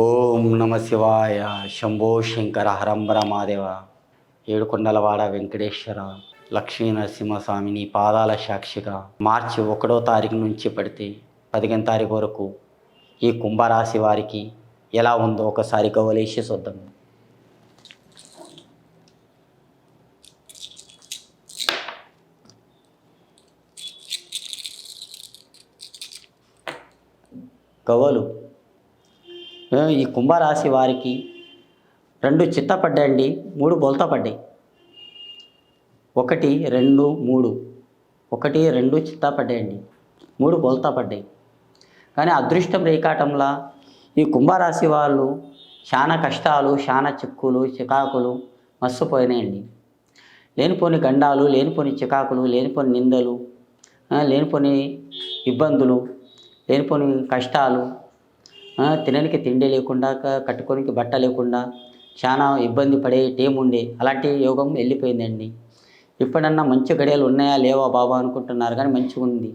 ఓం నమ శివాయ శంభో శంకర హరంబర మాదేవ. ఏడుకొండలవాడ వెంకటేశ్వర లక్ష్మీ నరసింహస్వామి నీ పాదాల సాక్షిగా మార్చి ఒకటో తారీఖు నుంచి పడితే పదిహేను తారీఖు వరకు ఈ కుంభరాశి వారికి ఎలా ఉందో ఒకసారి గవలేసి చూద్దాం. గవలు ఈ కుంభరాశి వారికి రెండు చిత్త పడ్డాయండి మూడు బొలత పడ్డాయి. ఒకటి రెండు మూడు. ఒకటి రెండు చిత్త పడ్డాయండి మూడు బొలత పడ్డాయి. కానీ అదృష్టం రేకాటంలా ఈ కుంభరాశి వాళ్ళు చాలా కష్టాలు చాలా చిక్కులు చికాకులు మస్తుపోయినాయండి లేనిపోని గండాలు లేనిపోని చికాకులు లేనిపోని నిందలు లేనిపోని ఇబ్బందులు లేనిపోని కష్టాలు తినడానికి తిండి లేకుండా కట్టుకోనికి బట్ట లేకుండా చాలా ఇబ్బంది పడే టైం ఉండే. అలాంటి యోగం వెళ్ళిపోయిందండి. ఇప్పుడన్నా మంచి గడియలు ఉన్నాయా లేవా బాబా అనుకుంటున్నారు కానీ మంచిగా ఉంది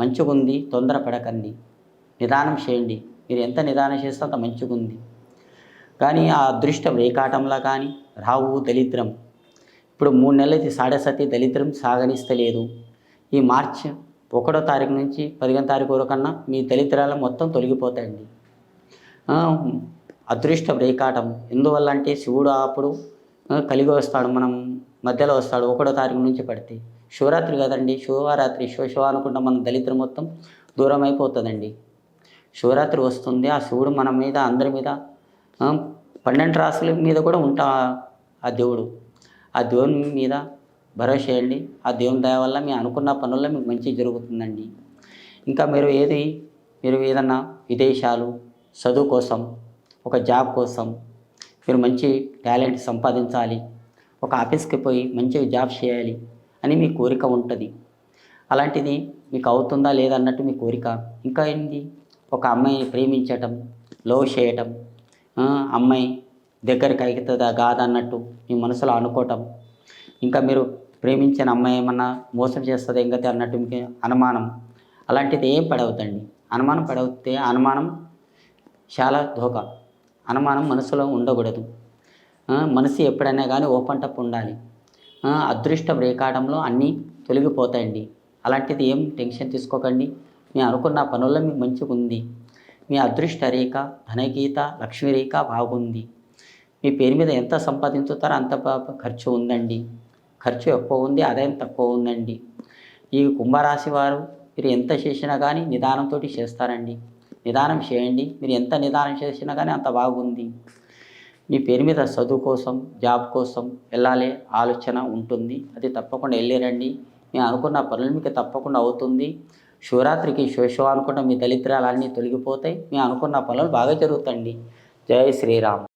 మంచిగా ఉంది తొందర పడకండి. నిదానం చేయండి. మీరు ఎంత నిదానం చేస్తే అంత మంచిగా ఉంది కానీ ఆ అదృష్టం రేకాటంలా కానీ రావు దళిద్రం. ఇప్పుడు మూడు నెలలకి సాడేసతి దళిద్రం సాగనిస్తలేదు. ఈ మార్చ్ ఒకటో తారీఖు నుంచి పదిహేను తారీఖు వరకన్నా మీ దళిద్రాలు మొత్తం తొలగిపోతాయండి. అదృష్ట రేకాటం ఎందువల్ల అంటే శివుడు అప్పుడు కలిగి వస్తాడు మనం మధ్యలో వస్తాడు ఒకటో తారీఖు నుంచి పడితే. శివరాత్రి కదండి శివరాత్రి శివ శివ అనుకుంటా మన దళిద్రం మొత్తం దూరం అయిపోతుందండి శివరాత్రి వస్తుంది ఆ శివుడు మన మీద అందరి మీద పన్నెండు రాసుల మీద కూడా ఉంటా ఆ దేవుడు. ఆ దేవుని మీద భరోసా చేయండి ఆ దేవుని దయ వల్ల మీ అనుకున్న పనుల్లో మీకు మంచి జరుగుతుందండి. ఇంకా మీరు ఏది మీరు ఏదన్నా విదేశాలు చదువు కోసం ఒక జాబ్ కోసం మీరు మంచి టాలెంట్ సంపాదించాలి ఒక ఆఫీస్కి పోయి మంచి జాబ్ చేయాలి అని మీ కోరిక ఉంటుంది. అలాంటిది మీకు అవుతుందా లేదా అన్నట్టు మీ కోరిక. ఇంకా ఏంటి ఒక అమ్మాయిని ప్రేమించటం లవ్ చేయటం అమ్మాయి దగ్గరికి అవుతుందా కాదా అన్నట్టు మీ మనసులో అనుకోవటం. ఇంకా మీరు ప్రేమించిన అమ్మాయి ఏమన్నా మోసం చేస్తుంది ఎంగతే అన్నట్టు మీకు అనుమానం. అలాంటిది ఏం పడవద్దండి. అనుమానం పడవుతే అనుమానం చాలా ధోక. అనుమానం మనసులో ఉండకూడదు. మనసు ఎప్పుడైనా కానీ ఓపెన్ టప్ ఉండాలి. అదృష్ట అదృష్టం రేకాటంలో అన్నీ తొలగిపోతాయండి. అలాంటిది ఏం టెన్షన్ తీసుకోకండి. మీ అనుకున్న పనుల్లో మీ మంచిగా ఉంది. మీ అదృష్ట రేఖ ధనగీత లక్ష్మీ రేఖ బాగుంది. మీ పేరు మీద ఎంత సంపాదించుతారో అంత ఖర్చు ఉందండి. ఖర్చు ఎక్కువ ఉంది ఆదాయం తక్కువ ఉందండి. ఈ కుంభరాశి వారు మీరు ఎంత చేసినా కానీ నిదానంతో చేస్తారండి. నిదానం చేయండి. మీరు ఎంత నిదానం చేసినా కానీ అంత బాగుంది. మీ పేరు మీద చదువు కోసం జాబ్ కోసం వెళ్ళాలి ఆలోచన ఉంటుంది. అది తప్పకుండా వెళ్ళిరండి. మేము అనుకున్న పనులు మీకు తప్పకుండా అవుతుంది. శివరాత్రికి శివ అనుకున్న మీ దళిద్రాలన్నీ తొలగిపోతాయి. మేము అనుకున్న పనులు బాగా జరుగుతండి జై శ్రీరామ్.